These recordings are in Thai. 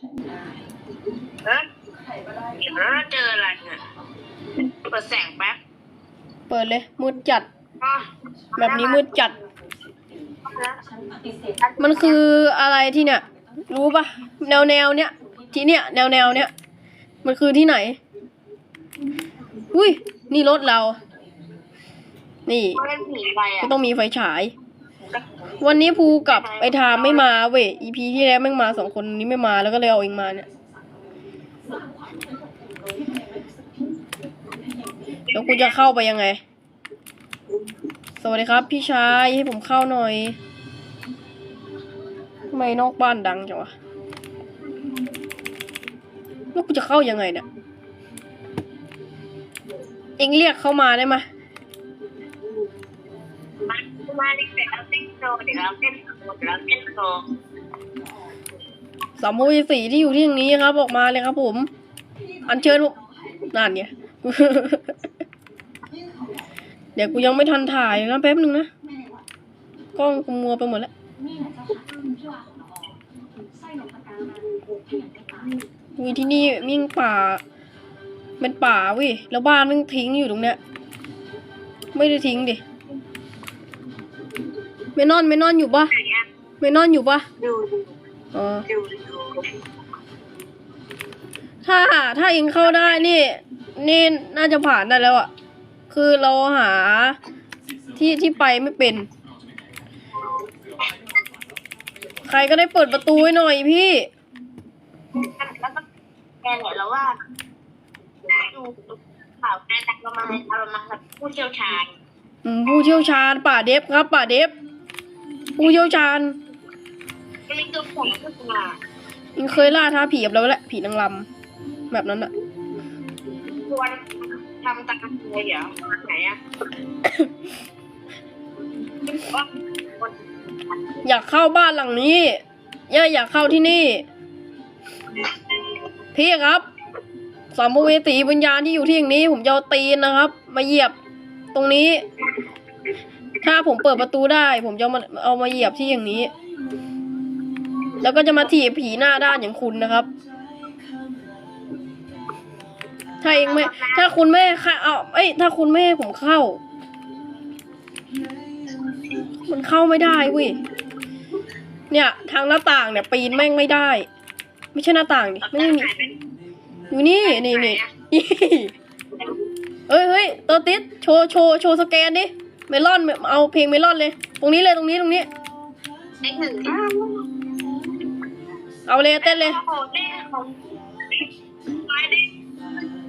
เออเดี๋ยวเราเจออะไรเนี่ยเปิดแสงแป๊บเปิดเลย มืดจัดอะแบบนี้มืดจัด มันคืออะไรที่เนี่ย รู้ปะแนวแนวเนี้ยที่เนี่ยแนวแนวเนี้ยมันคือที่ไหน อุ้ย นี่รถเรา นี่เขาเล่นผีไปก็อะต้องมีไฟฉาย วันนี้ภูกับไอ้ทามไม่มาเว้ย EP ที่แล้วแม่งมาสองคนนี้ไม่มาแล้วก็เลยเอาเองมาเนี่ย แล้วกูจะเข้าไปยังไง สวัสดีครับ พี่ชายให้ผมเข้าหน่อยทำไมนอกบ้านดังจังวะแล้วกูจะเข้ายังไงเนี่ย เอ็งเรียกเข้ามาได้ไหม มามาเล่นเสร็จแล้วเต้นโชว์เดี๋ยวเราเต้นโชว์เดี๋ยวเราเต้นโชว์สามโมยสีที่อยู่ที่อย่างนี้ครับออกมาเลยครับผม อันเชิญนั่นเนี่ย เดี๋ยวกูยังไม่ทันถ่ายนะแป๊บนึงนะ กล้องกูมัวไปหมดแล้วมีที่นี่มิ่งป่า เป็นป่าวิแล้วบ้านมึงทิ้งอยู่ตรงเนี้ย ไม่ได้ทิ้งดิ เมนอนเมนอนอยู่ปะอย่างเงี้ยเมนอนอยู่ปะดูดูอ๋อดูดูถ้าถ้าเองเข้าได้นี่ นี่น่าจะผ่านได้แล้วอะคือเราหาที่ที่ไปไม่เป็น ใครก็ได้เปิดประตูให้หน่อยพี่ แล้วก็แกเนี่ยเราว่าดูข่าวการแต่งประมาณประมาณแบบผู้เชี่ยวชาญ อืมผู้เชี่ยวชาญป่าเดฟครับป่าเดฟ ผู้เชี่ยวชาญก็มีตัวผมขึ้นมาเองเคยล่าท้าผีกับเราแล้วแหละผีนางรำแบบนั้นอะควรทำตามเลยเดี๋ยวไหนอะว่าคนอยากเข้าบ้านหลังนี้ย่าอยากเข้าที่นี่ พี่ครับสามภเวสีวิญญาณที่อยู่ที่อย่างนี้ ผมจะเอาตีนนะครับ มาเหยียบตรงนี้ ถ้าผมเปิดประตูได้ ผมจะมาเอามาเหยียบที่อย่างนี้ แล้วก็จะมาถีบผีหน้าด้านอย่างคุณนะครับ ถ้าเองไม่ ถ้าคุณไม่เข้าเอาเอ้ย ถ้าคุณไม่ให้ผมเข้า มันเข้าไม่ได้เว้ย เนี่ย ทางหน้าต่างเนี่ย ปีนแม่งไม่ได้ ไม่ใช่หน้าต่างดิไม่มีอยู่นี่นี่นี่เฮ้ยเฮ้ยตัวติดโชว์โชว์โชว์สแกนดิ เมลอนเอาเพลงเมลอนเลย ตรงนี้เลยตรงนี้ตรงนี้ไอ้หนึ่งเอาเลยเต้นเลยโอ้โหเล่ของไปดิ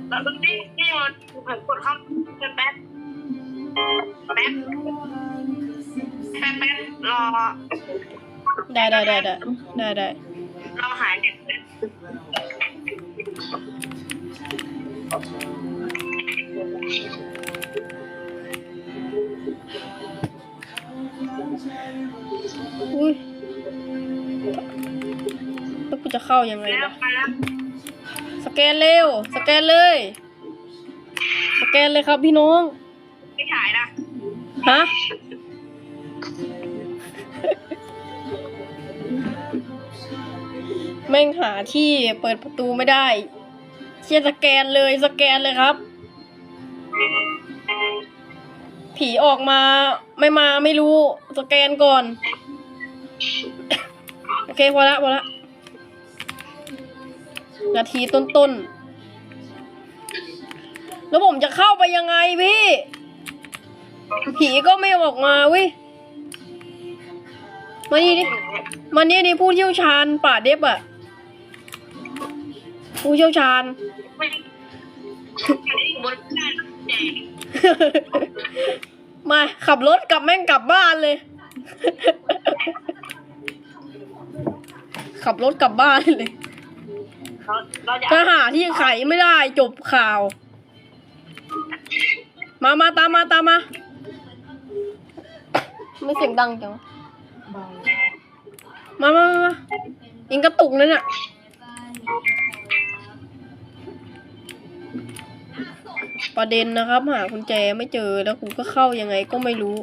แล้วก็นี่นี่มันเหมือนกดเข้าแป๊บแป๊บแป๊บแป๊บแป๊บรอได้ได้ได้ได้ได้ได้รอหาย ยังไงแล้วนะมาแล้วสแกนเร็ว สแกนเลย สแกนเลยครับพี่น้อง ไม่ฉายนะ ฮะ แม่งหาที่เปิดประตูไม่ได้ เชียร์สแกนเลยสแกนเลยครับ ผีออกมาไม่มาไม่รู้ สแกนก่อน โอเคพอละพอละ นาทีต้นๆ แล้วผมจะเข้าไปยังไงพี่ ผีก็ไม่ออกมาว้ยมานี่ดิมานี่ดิผู้เชี่ยวชาญป่าเด็บอะผู้เชี่ยวชาญ มาขับรถกลับแม่งกลับบ้านเลย ขับรถกลับบ้านเลย เราเราจะถ้าหาที่ไขไม่ได้จบข่าว มามาตามมาตามมา ไม่เสียงดังจังวะมามามามายิงกระตุกเลยเนี่ยประเด็นนะครับ หากุญแจไม่เจอแล้วกูก็เข้ายังไงก็ไม่รู้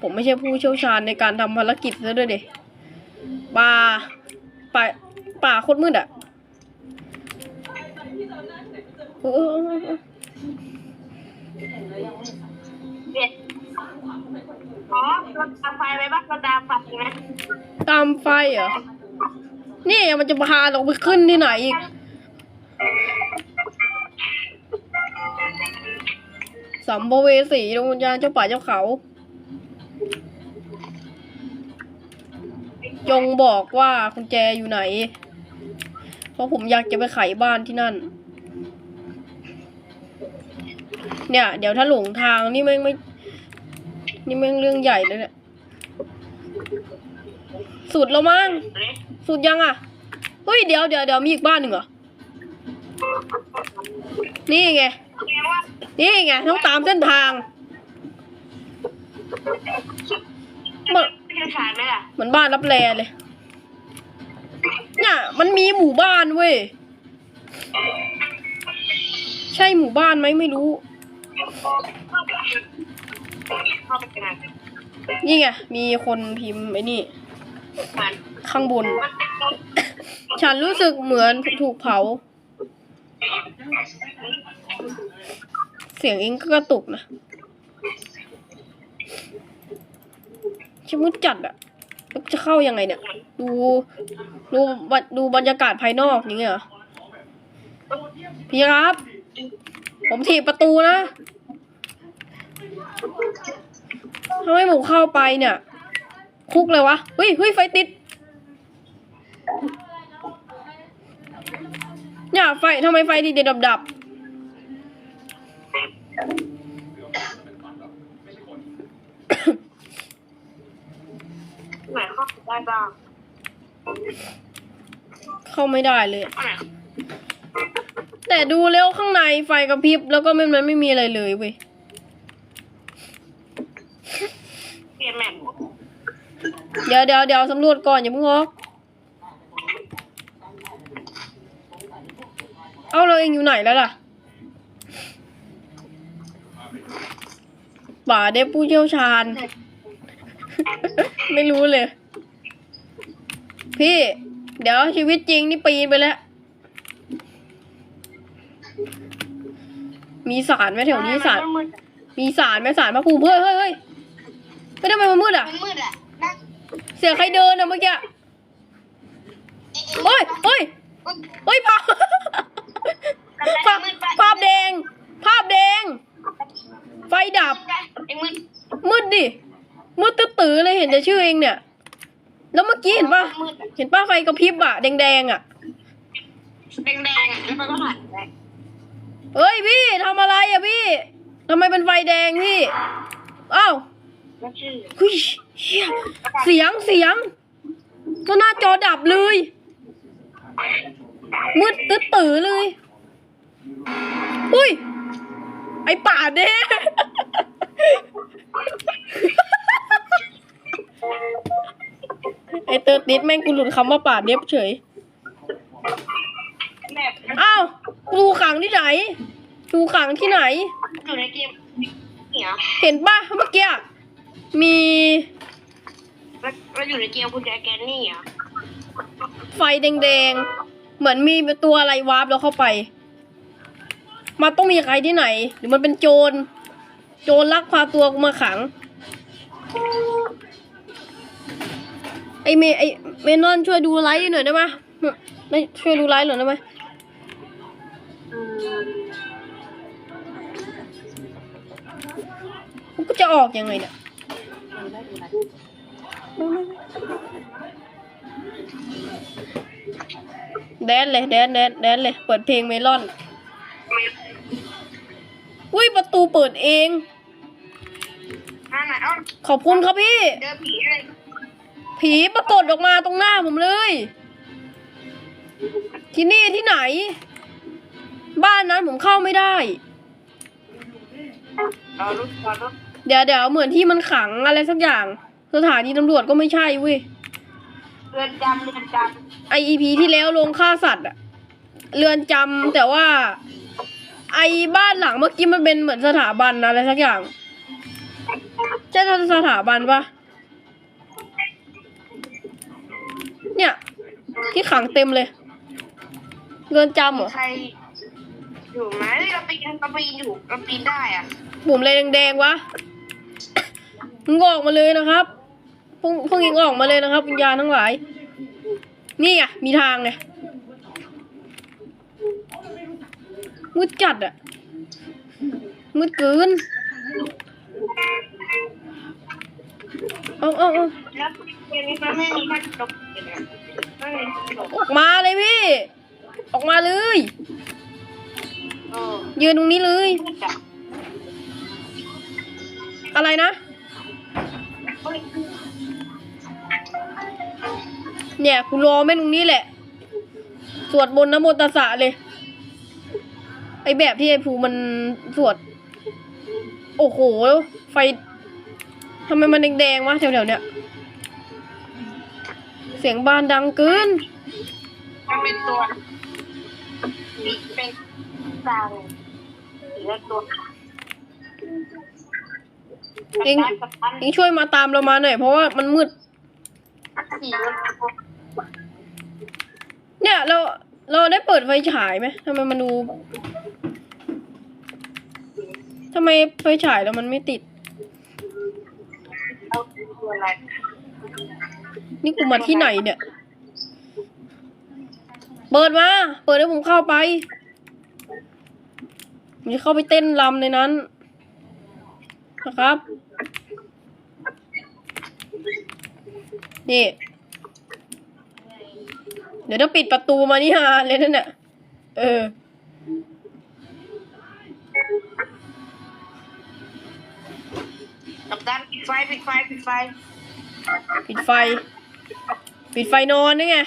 ผมไม่ใช่ผู้เชี่ยวชาญในการทำภารกิจซะด้วยเด็ป่าป่า ป่าโคตรมืดอะเออเออเออเออเด็ดอ๋อเราตามไฟไปบ้างเราตามไฟไหมตามไฟเหรอ นี่มันจะพาเราไปขึ้นที่ไหนอีก สัมภเวสีดวงวิญญาณเจ้าป่าเจ้าเขา จงบอกว่ากุญแจอยู่ไหน เพราะผมอยากจะไปไขบ้านที่นั่น เนี่ย เดี๋ยวถ้าหลงทางนี่แม่งไม่ นี่แม่งเรื่องใหญ่เลยเนี่ย สุดแล้วมั้งเลยสุดยังอะ เฮ้ย เดี๋ยวเดี๋ยวเดี๋ยวมีอีกบ้านหนึ่งเหรอ นี่ไงแสดงว่านี่ไงต้องตามเส้นทางเหมือนไม่ใช่ฉายไหมล่ะเหมือนบ้านรับแลเลย เนี่ยมันมีหมู่บ้านเว้ย ใช่หมู่บ้านไหมไม่รู้ นี่ไงมีคนพิมพ์ไอ้นี่ ข้างบน ฉันรู้สึกเหมือนถูกเผา เสียงเองก็กระตุกนะชิมุดจัดอะ จะเข้ายังไงเนี่ย ดูดูบรรดูบรรยากาศภายนอกอย่างเงี้ยเหรอพี่ครับ ผมถีบประตูนะทำไมผมเข้าไปเนี่ย คุกเลยวะเฮ้ยเฮ้ยไฟติดเนี่ยไฟทำไมไฟติดเดดับดับ ไหนเข้าไปได้บ้างเข้าไม่ได้เลย อันไหนแต่ดูแล้วข้างในไฟกระพริบแล้วก็ไม่มันไม่มีอะไรเลยเว้ยเปลี่ยนแมปเดี๋ยวเดี๋ยวเดี๋ยวสำรวจก่อนอย่าเพิ่งออกเอาเราเองอยู่ไหนแล้วล่ะป่าเด็ผู้เชี่ยวชาญ ไม่รู้เลย พี่ เดี๋ยวชีวิตจริงนี่ปีนไปแล้ว มีสารไหมแถวนี้สาร มันมืดมีสารไหมสารพระภูมิเฮ้ยเฮ้ยเฮ้ยไม่ทำไมมันมืดอะ มันมืดอะนั่งเสียงใครเดินอะเมื่อกี้เฮ้ยเฮ้ยเฮ้ยภาพภาพภาพแดง ภาพแดง ไฟดับ ไอ้มืดมืดดิ มืดตื้อๆเลยเห็นแต่ชื่อเองเนี่ย แล้วเมื่อกี้เห็นป่ะมืดเห็นป้าไฟกระพริบอะแดงๆอะแดงๆอะแล้วมันก็หันไปเฮ้ยพี่ทำอะไรอะพี่ทำไมเป็นไฟแดงพี่อ้าวแล้วชื่อเฮ้ยเหี้ยเสียงเสียงก็หน้าจอดับเลย มืดตื้อตื่อๆเลย อุ้ย ไอป่าเด้ ไอเตอร์ติดแม่งกูหลุดคำว่าป่าเด็บเฉย แมปอ้าวกูขังที่ไหนกูขังที่ไหน อยู่ในเกมเนี่ยเห็นป่ะเมื่อกี้อะมีแล้วแล้วอยู่ในเกมคุณแจแกนนี่อะไฟแดงๆ เหมือนมีตัวอะไรวาร์ปแล้วเข้าไป มันต้องมีใครที่ไหน หรือมันเป็นโจร โจรลักพาตัวกูมาขัง ไอเมไอเมนอนช่วยดูไลฟ์หน่อยได้ไหมไม่ช่วยดูไลฟ์หน่อยได้ไหมอืมกูจะออกยังไงเนี่ยแดนเลยแดนแดนแดนเลย เปิดเพลงเมลอน อุ้ยประตูเปิดเองอ่าไหนเอ้าขอบคุณครับพี่ เจอผีเลย ผีปรากฏออกมาตรงหน้าผมเลย ที่นี่ที่ไหน บ้านนั้นผมเข้าไม่ได้ เดี๋ยวเดี๋ยวเหมือนที่มันขังอะไรสักอย่าง สถานีตำรวจก็ไม่ใช่เว้ยเรือนจำเรือนจำไออีพีที่แล้วลงฆ่าสัตว์อะเรือนจำแต่ว่า ไอบ้านหลังเมื่อกี้มันเป็นเหมือนสถาบันอะไรสักอย่างใช่สถาบันปะ ที่ขังเต็มเลย เรือนจำเหรอ ใคร อยู่ไหมเฮ้ยเราปีนเราปีนอยู่เราปีนได้อะปุ่มอะไรแดงๆวะมึงออกมาเลยนะครับ พวกพวกยิงออกมาเลยนะครับวิญญาณทั้งหลาย นี่ไงมีทางไงมืดจัดอะมืดเกินเอาเอาเอา แล้วเกมนี้มันไม่มีการจบเลยนะไม่มีจบ ออกมาเลยพี่ ออกมาเลย ยืนตรงนี้เลย อะไรนะ เนี่ยกูรอแม่งตรงนี้แหละ สวดบนนะโมตสสะเลย ไอแบบที่ไอภูมันสวด โอ้โห ไฟทำไมมันแดงๆวะแถวๆเนี้ย สียงบานดังเกินมันเป็นตัวสีเป็นจางสีละตัวเองกับตันเองช่วยมาตามเรามาหน่อยเพราะว่ามันมืดสีละตัวเนี่ยเราเราได้เปิดไฟฉายไหมทำไมมันดูทำไมไฟฉายแล้วมันไม่ติด เอาตัวอะไรนี่กูมาที่ไหนเนี่ย เปิดมา เปิดให้ผมเข้าไป ผมจะเข้าไปเต้นรำในนั้น นะครับ นี่ เดี๋ยวต้องปิดประตูมานี่ฮาเลยนั่นน่ะ เออกับตันปิดไฟปิดไฟปิดไฟ ปิดไฟ ปิดไฟนอนนี่ไง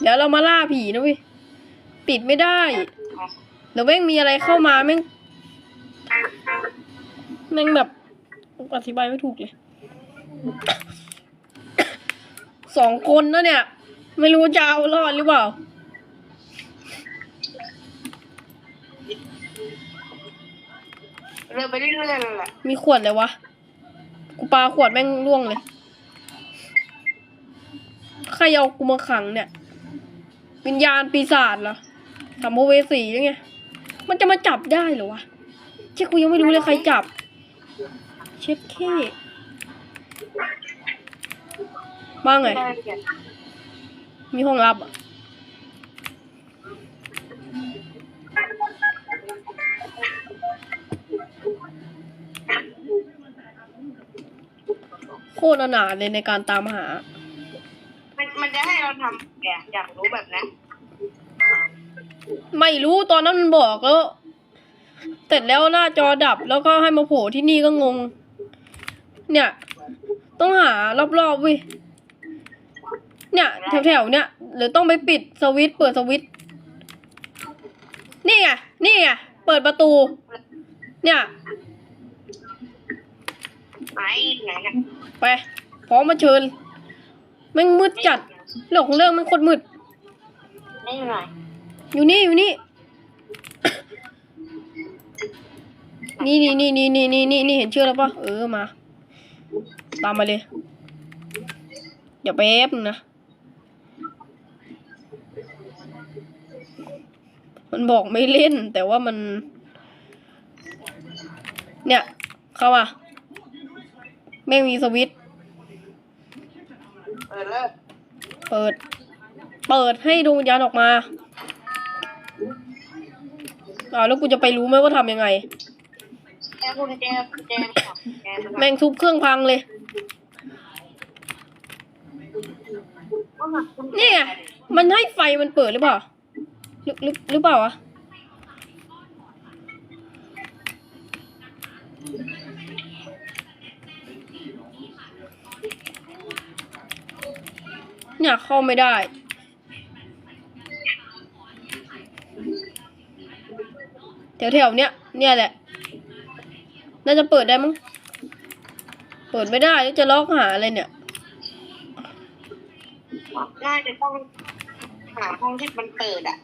เดี๋ยวเรามาล่าผีนะเว้ย ปิดไม่ได้ เดี๋ยวแม่งมีอะไรเข้ามาแม่ง แม่งแบบอธิบายไม่ถูกเลย สองคนนะเนี่ย ไม่รู้จะเอารอดหรือเปล่า เดินไปเรื่อยๆเลยแหละมีขวดเลยวะ กูปาขวดแม่งร่วงเลยใค รเอากูมาขังเนี่ย วิญญาณปีศาจเหรอสัมภเวสียังไง มันจะมาจับได้เหรอวะเช่กูยังไม่รู้เลยใครจับ เช็ดแค่บ้างไง มีห้องลับอะโคตรอนาเลยในการตามหา มันมันจะให้เราทำแกอยากรู้แบบนั้นไม่รู้ตอนนั้นมันบอกแล้วเสร็จแล้วหน้าจอดับแล้วก็ให้มาโผล่ที่นี่ก็งง เนี่ย ต้องหารอบๆเวิเนี่ยแถวๆเนี่ยหรือต้องไปปิดสวิตช์เปิดสวิตช์นี่ไงนี่ไงเปิดประตู เนี่ยไหนไหนกันไปพร้อมมาเชิญ แม่งมืดจัดเรื่องของเรื่องมันโคตรมืด นี่หน่อยอยู่นี่อยู่นี่ นี่นี่นี่นี่นี่นี่นี่นี่เห็นชื่อแล้วปะเออมา ตามมาเลย เดี๋ยวแป๊บนึงนะ มันบอกไม่เล่นแต่ว่ามัน เนี่ย เข้ามาแม่งมีสวิตช์ เปิดเลยเปิด เปิดให้ดวงวิญญาณออกมาอ้าวแล้วกูจะไปรู้ไหมว่าทำยังไง แกคุณแจแจครับแจนะครับแม่งทุบเครื่องพังเลย นี่ไง มันให้ไฟมันเปิดหรือเปล่า หรือหรือหรือเปล่าวะ เนี่ยเข้าไม่ได้ แถวๆเนี้ยเนี่ยแหละ น่าจะเปิดได้มั้ง เปิดไม่ได้แล้วจะล็อกหาอะไรเนี่ย น่าจะต้องหาห้องที่มันเปิดอะ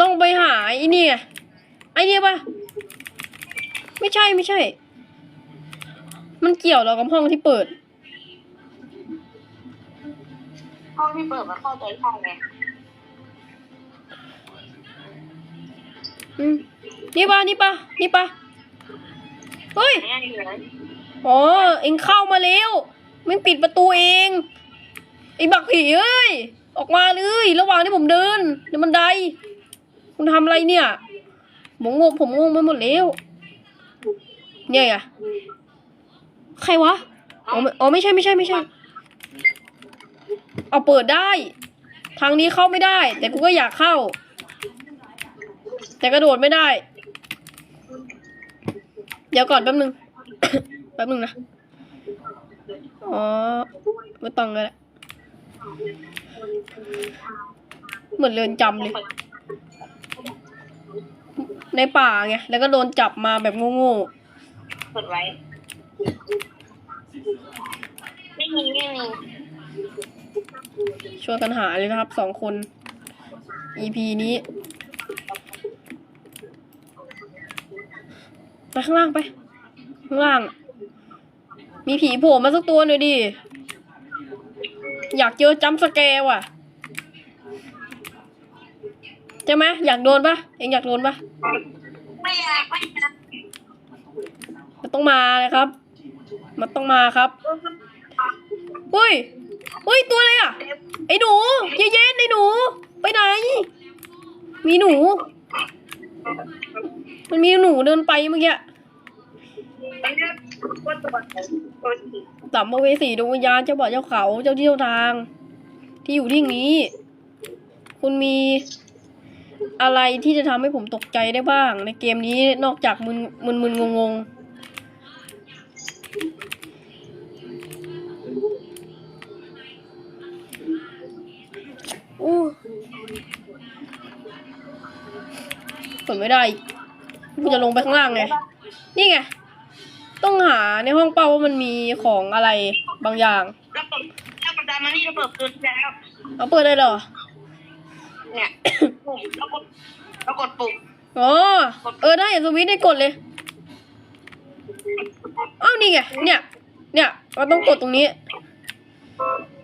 ต้องไปหาไอ้นี่ไงไอ้นี่ปะไม่ใช่ไม่ใช่ มันเกี่ยวเหรอกับห้องที่เปิด ห้องที่เปิดมันเข้าใจห้องไงอืมนี่ปะนี่ปะนี่ปะเฮ้ย เนี่ยอยู่ไหนอ๋อ เอ็งเข้ามาแล้วไม่ปิดประตูเองไอ้บักผีเอ้ย ออกมาเลย ระหว่างที่ผมเดินในบันไดคุณทำอะไรเนี่ยผมงงผมงงไปหมดแล้วเนี่ยไงใครวะ อ๋อไม่อ๋อไม่ใช่ไม่ใช่ไม่ใช่ เอาเปิดได้ ทางนี้เข้าไม่ได้ แต่กูก็อยากเข้า แต่กระโดดไม่ได้ เดี๋ยวก่อนแป๊บนึง แป๊บนึงนะ อ๋อไม่ต้องเลยละเหมือนเรือนจำเลย ในป่าไง แล้วก็โดนจับมาแบบโง่เปิดไว้ ไม่มีไม่มี ช่วยกันหาเลยนะครับสองคน EP นี้ไปข้างล่างไป ข้างล่าง มีผีโผล่มาสักตัวหน่อยดิ อยากเจอจัมสแกร์ว่ะใช่ไหมอยากโดนปะเองอยากโดนปะไม่อยากไม่อยากมันต้องมาเลยครับ มันต้องมาครับเฮ้ย เฮ้ยตัวอะไรอะ ไอ้หนูเย็นๆไอ้หนู ไปไหน มีหนู มันมีหนูเดินไปเมื่อกี้ไอ้เนี่ยว่าตัวตัวสีสัมภเวสีดวงวิญญาณเจ้าบ่าเจ้าเขาเจ้าที่เจ้าทาง ที่อยู่ที่นี้ คุณมีอะไรที่จะทำให้ผมตกใจได้บ้าง ในเกมนี้นอกจากมึนมึนมึนงงง อู้เปิดไม่ได้กูจะลงไปข้างล่างไง นี่ไง ต้องหาในห้องเป้าว่ามันมีของอะไรบางอย่างแล้วเปิดแล้วกระดานมานี่เราเปิดคืนแล้วเอาเปิดได้เหรอ เนี่ยปุ่มแล้วกดแล้วกดปุ่มอ๋อ เออได้สวิตช์ได้กดเลยเอ้านี่ไง เนี่ย เนี่ยเราต้องกดตรงนี้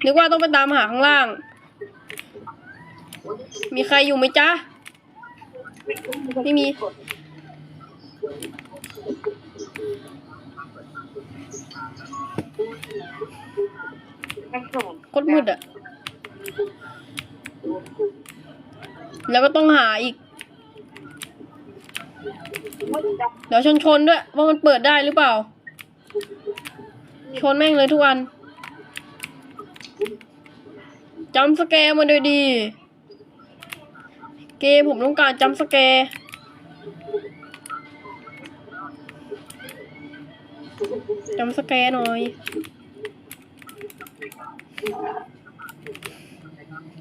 นึกว่าต้องไปตามหาข้างล่าง มีใครอยู่ไหมจ๊ะ ไม่มี โคตรมืดอะแล้วก็ต้องหาอีก เดี๋ยวชนชนด้วย ว่ามันเปิดได้หรือเปล่า ชนแม่งเลยทุกวันจำสแกร์มาโดยดี เกมผมต้องการจำสแกร์จำสแกร์หน่อย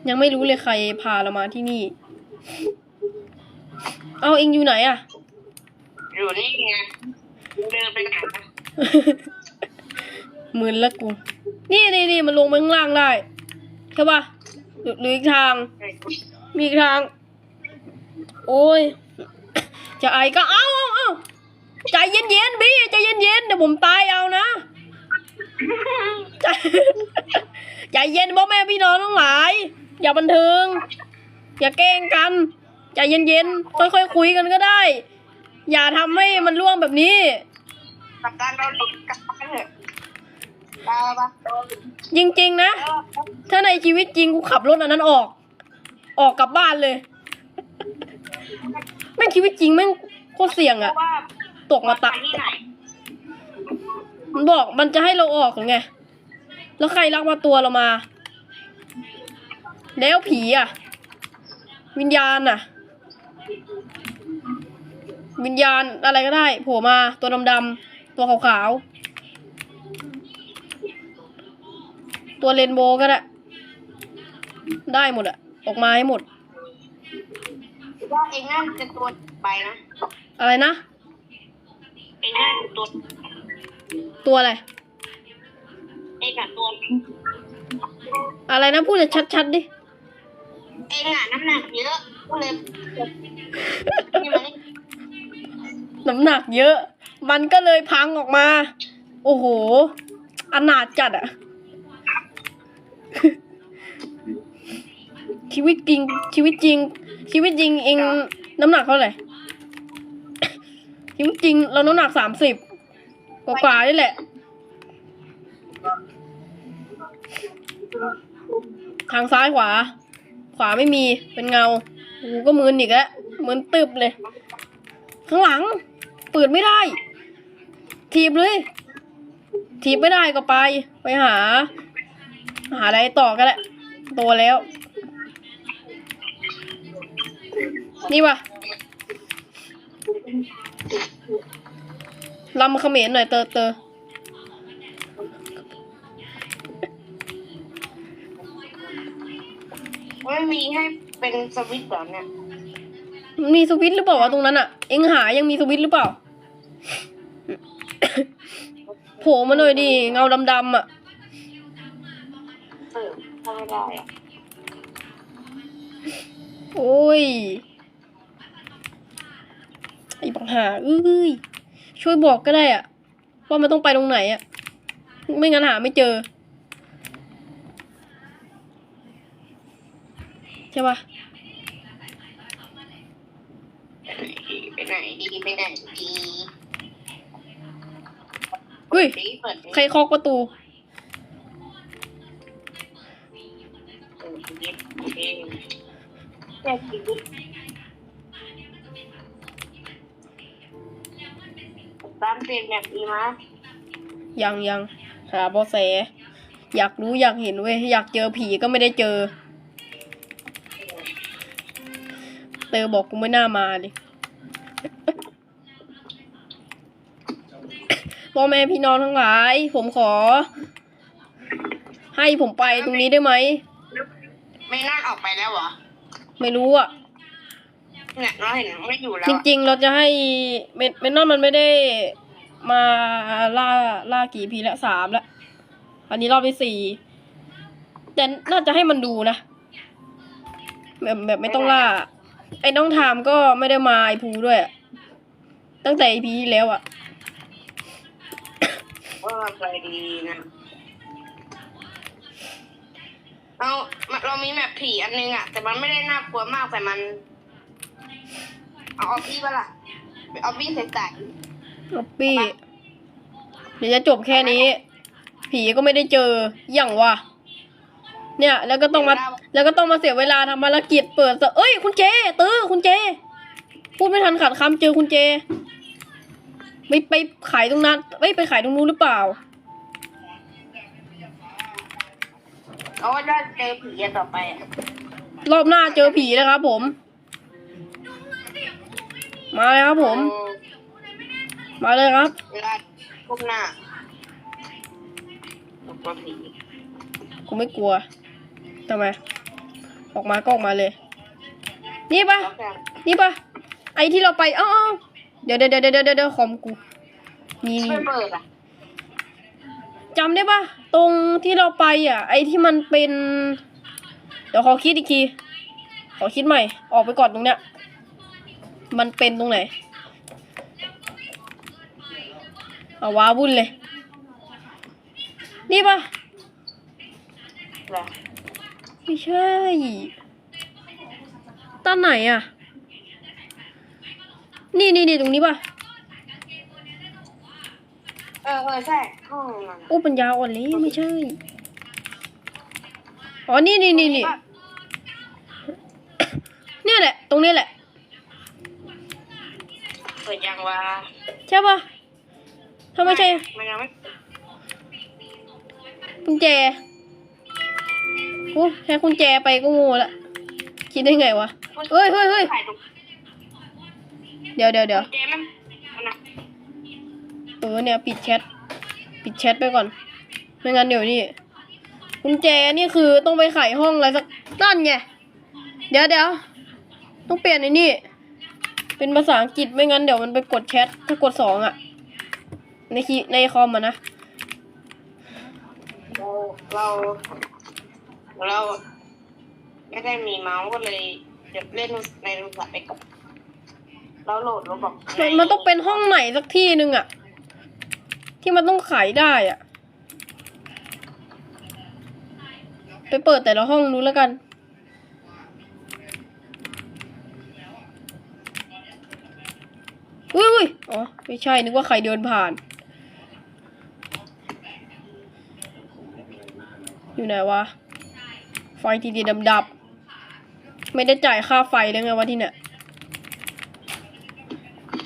ยังไม่รู้เลยใครพาเรามาที่นี่ เอาเองอยู่ไหนอะอยู่นี่ไงเดินไปไหนนะมึนละกู นี่นี่นี่มันลงไปข้างล่างได้ ใช่ปะหรือหรืออีกทาง มีอีกทาง โอ้ย จะไอก็เอาเอาเอาใจเย็นเย็นพี่ใจเย็นเย็นเดี๋ยวผมตายเอานะใจใจเย็นพ่อแม่พี่น้องทั้งหลาย อย่าบันเทิง อย่าแกล้งกันใจเย็นเย็นๆค่อยๆคุยกันก็ได้ อย่าทำให้มันล่วงแบบนี้กับการเราหลุดกับการเถอะจริงๆนะ ถ้าในชีวิตจริงกูขับรถอันนั้นออก ออกกลับบ้านเลย แม่งชีวิตจริงแม่งโคตรเสี่ยงเพอะราะว่าตกมาตะ ไปที่ไหน มันบอกมันจะให้เราออกหรือไง แล้วใครลักมาตัวเรามา แล้วผีอะวิญญาณอะวิญญาณอะไรก็ได้โผล่มาตัวดำๆตัวขาวๆ ตัวเรนโบว์ก็ได้ ได้หมดอะออกมาให้หมด ว่าเองน่าจะตัวไปนะอะไรนะ เองน่าตัวตัวอะไร เองอะตัวอะไรนะพูดชัดๆดิ เองอะน้ำหนักเยอะก็เลยน้ำหนักเยอะ มันก็เลยพังออกมา โอ้โหอนาถจัดอะ ชีวิตจริง ชีวิตจริง ชีวิตจริงเองน้ำหนักเท่าไหร่ ชีวิตจริงเราน้ำหนักสามสิบกว่าๆนี่แหละ ทางซ้ายขวา ขวาไม่มีเป็นเงากูก็มืนอีกแล้วมืนตึบเลย ข้างหลัง เปิดไม่ได้ ถีบเลย ถีบไม่ได้ก็ไป ไปหา หาอะไรต่อกันแหละโตแล้ว นี่วะลำเขมรหน่อยเตอเตอไม่มีให้เป็นสวิตช์เหรอเนี่ยมีสวิตช์หรือเปล่าวะตรงนั้นอะเอ็งหายังมีสวิตช์หรือเปล่า โผล่มาหน่อยดิเงาดำๆอะเสิร์ฟถ้าไม่ได้อะโอ้ย ไอ้ปัญหาเอ้ยช่วยบอกก็ได้อะว่ามันต้องไปตรงไหนอะไม่งั้นหาไม่เจอใช่ปะไปไหนดีไปไหนดีเฮ้ยดีเปิดใครเคาะประตูเปิดชีวิตโอเคแค่ชีวิ ตตามเสียงแบบดีมั้ยยังยังหาเบาะแส อยากรู้อยากเห็นเว้ยอยากเจอผีก็ไม่ได้เจอ เตอบอกกูไม่น่ามาดิพ่อแม่พี่น้องทั้งหลาย ผมขอ ให้ผมไปตรงนี้ได้ไหม ไม่น่าออกไปแล้วเหรอ ไม่รู้อะ เนี่ยเราเห็นไม่อยู่แล้วจอะริง ๆ เราจะให้เมนเมนนอนมันไม่ได้มาล่าล่ากี่พีแล้วสามแล้วอันนี้รอบที่สี่แต่น่าจะให้มันดูนะแบบแบบไม่ต้องล่า ไอ้น้องทามก็ไม่ได้มาไอภูด้วยอะตั้งแต่ไอพีที่แล้วอะว่าไปดีนะเราเรามีแมปผีอันนึงอะแต่มันไม่ได้น่ากลัวมากแต่มัน เอาออฟฟี่ปะล่ะเอาออฟฟี่ใส่ใส่ออปปี้ เดี๋ยวจะจบแค่นี้ ผีก็ไม่ได้เจอ อย่างวะ เนี่ย แล้วก็ต้องมา แล้วก็ต้องมาเสียเวลาทำภารกิจเปิดเสเอ้ย คุณเจ ตื้อ คุณเจ พูดไม่ทันขาดคำเจอคุณเจ ไม่ไปขายตรงนั้น ไม่ไปขายตรงนู้นหรือเปล่าเอาว่าได้เจอผีอันต่อไปอะรอบหน้าเจอผีนะครับผม มาเลยครับผม มาเลยครับเวลาก้มหน้าตกตัวผีกูไม่กลัวทำไม ออกมาก็ออกมาเลย นี่ปะแล้วกันนี่ปะไอที่เราไปอ้าวเดี๋ยวเดี๋ยวเดี๋ยวเดี๋ยวเดี๋ยวคอมกูนี่ช่วยเปิดอะจำได้ปะตรงที่เราไปอะ ไอที่มันเป็น เดี๋ยวขอคิดอีกที ขอคิดใหม่ ออกไปก่อนตรงเนี้ย มันเป็นตรงไหนเอาว้าวุ่นเลย นี่ปะแหละไม่ใช่ต้านไหนอะ นี่นี่นี่ตรงนี้ป่ะเออเออใช่ห้องนั้นโอ้ปัญญาอ่อนเลยไม่ใช่ อ๋อ นี่นี่นี่นี่เนี่ยแหละ ตรงนี้แหละ เปิดยังวะใช่ป่ะถ้าไม่ใช่มันยังไม่กุญแจโอ้แค่กุญแจไปก็โง่ละคิดได้ไงวะเฮ้ยเฮ้ยเฮ้ยถ่ายตรงเดี๋ยวเดี๋ยวเดี๋ยวเจมันมันนะเออเนี่ยปิดแชทปิดแชทไปก่อนไม่งั้นเดี๋ยวนี่กุญแจนี่คือต้องไปไขห้องอะไรสักนั่นไงเดี๋ยวเดี๋ยวต้องเปลี่ยนไอ้นี่ เป็นภาษาอังกฤษไม่งั้นเดี๋ยวมันไปกดแชทถ้ากดสองอะในคีในคอมอะนะ เรา เราไม่ได้มีเมาส์ก็เลยเดี๋ยวเล่นในโทรศัพท์ไปก่อนเราโหลดเราบอกมันมันต้องเป็นห้องไหนสักที่หนึ่งอะที่มันต้องขายได้อะไปเปิดแต่ละห้องดูแล้วกัน อุ้ยอุ้ยอ๋อ ไม่ใช่ นึกว่าใครเดินผ่าน อยู่ไหนวะ ไฟทีดีดำดับ ไม่ได้จ่ายค่าไฟเลยไงวะที่เนี่ย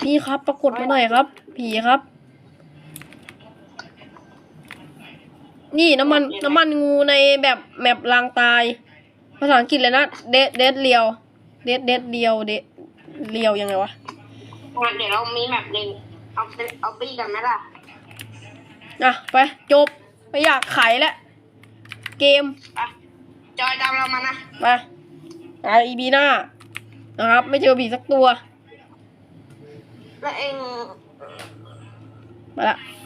พี่ครับปรากฏมาหน่อยครับ ผีครับ นี่น้ำมันน้ำมันงูในแบบแมปลางตาย ภาษาอังกฤษเลยนะ เดดเดดเรียว เดดเดดเรียว เดดเรียวยังไงวะ งั้นเดี๋ยวเรามีแบบหนึ่งเอาไปเอาปี้กันไหมล่ะอะไปจบไม่อยากไขแล้วเกมไปจอยตามเรามานะไปอะอีบีหน้านะครับ ไม่เจอผีสักตัว แล้วเองมาละเ